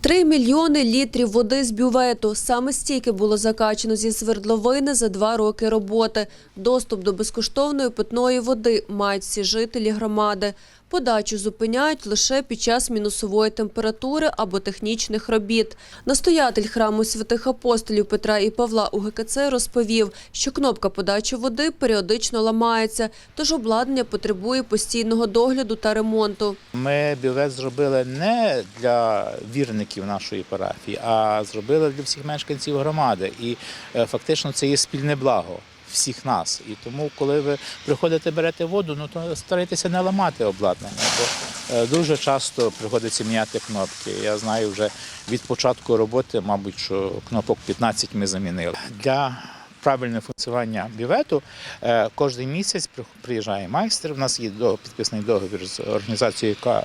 Три мільйони літрів води з бювету. Саме стільки було закачано зі свердловини за два роки роботи. Доступ до безкоштовної питної води мають всі жителі громади. Подачу зупиняють лише під час мінусової температури або технічних робіт. Настоятель храму святих апостолів Петра і Павла у ГКЦ розповів, що кнопка подачі води періодично ламається, тож обладнання потребує постійного догляду та ремонту. Ми бювет зробили не для вірників нашої парафії, а зробили для всіх мешканців громади. І е, фактично це є спільне благо всіх нас. І тому, коли ви приходите, берете воду, ну то старайтеся не ламати обладнання, бо е, дуже часто приходиться міняти кнопки. Я знаю вже від початку роботи, мабуть, що кнопок 15 ми замінили. Для правильне функціонування бювету е, кожен місяць приїжджає майстер. У нас є підписаний договір з організацією, яка е,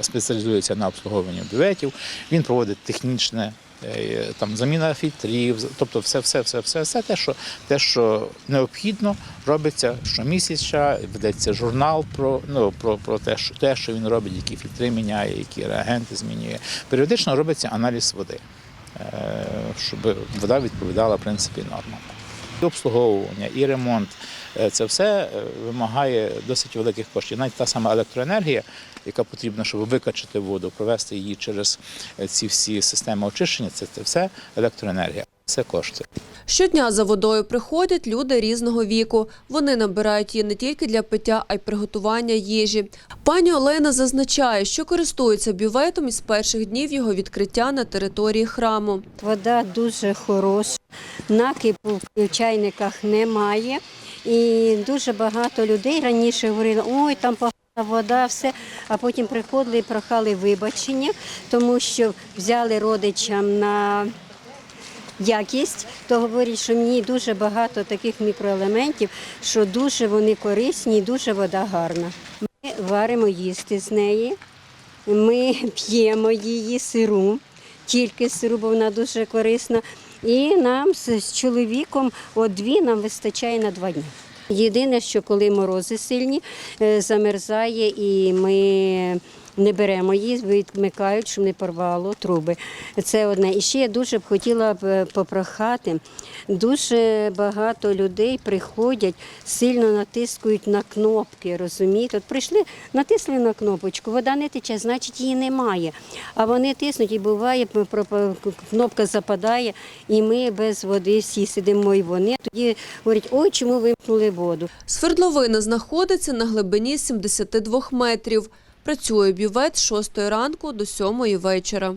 спеціалізується на обслуговуванні бюветів. Він проводить технічне. Е, Там заміна фільтрів, тобто все, все, все, все, все те, що те, що необхідно, робиться щомісяця, ведеться журнал про ну про, про те, що те, що він робить, які фільтри міняє, які реагенти змінює. Періодично робиться аналіз води, е, щоб вода відповідала в принципі нормам. Обслуговування, і ремонт е, це все е, вимагає досить великих коштів. Навіть та сама електроенергія, яка потрібна, щоб викачати воду, провести її через е, ці всі системи очищення, це все електроенергія. Це кошти. Щодня за водою приходять люди різного віку. Вони набирають її не тільки для пиття, а й приготування їжі. Пані Олена зазначає, що користується бюветом із перших днів його відкриття на території храму. Вода дуже хороша, накипу в чайниках немає. І дуже багато людей раніше говорили, ой, там погана вода, все. А потім приходили і прохали вибачення, тому що взяли родичам на якість, то говорять, що мені дуже багато таких мікроелементів, що дуже вони корисні і дуже вода гарна. Ми варимо їсти з неї. Ми п'ємо її сиру, тільки сиру, бо вона дуже корисна. І нам з, з чоловіком от дві нам вистачає на два дні. Єдине, що коли морози сильні, е, замерзає і ми не беремо її, відмикають, щоб не порвало труби. Це одне. І ще я дуже б хотіла б е, попрохати. Дуже багато людей приходять, сильно натискають на кнопки, розумієте? От прийшли, натисли на кнопочку, вода не тече, значить її немає. А вони тиснуть і буває, кнопка западає, і ми без води всі сидимо, і вони тоді говорять, ой, чому вимкнули воду? Свердловина знаходиться на глибині 72 метрів. Працює бювет з 6 ранку до 7 вечора.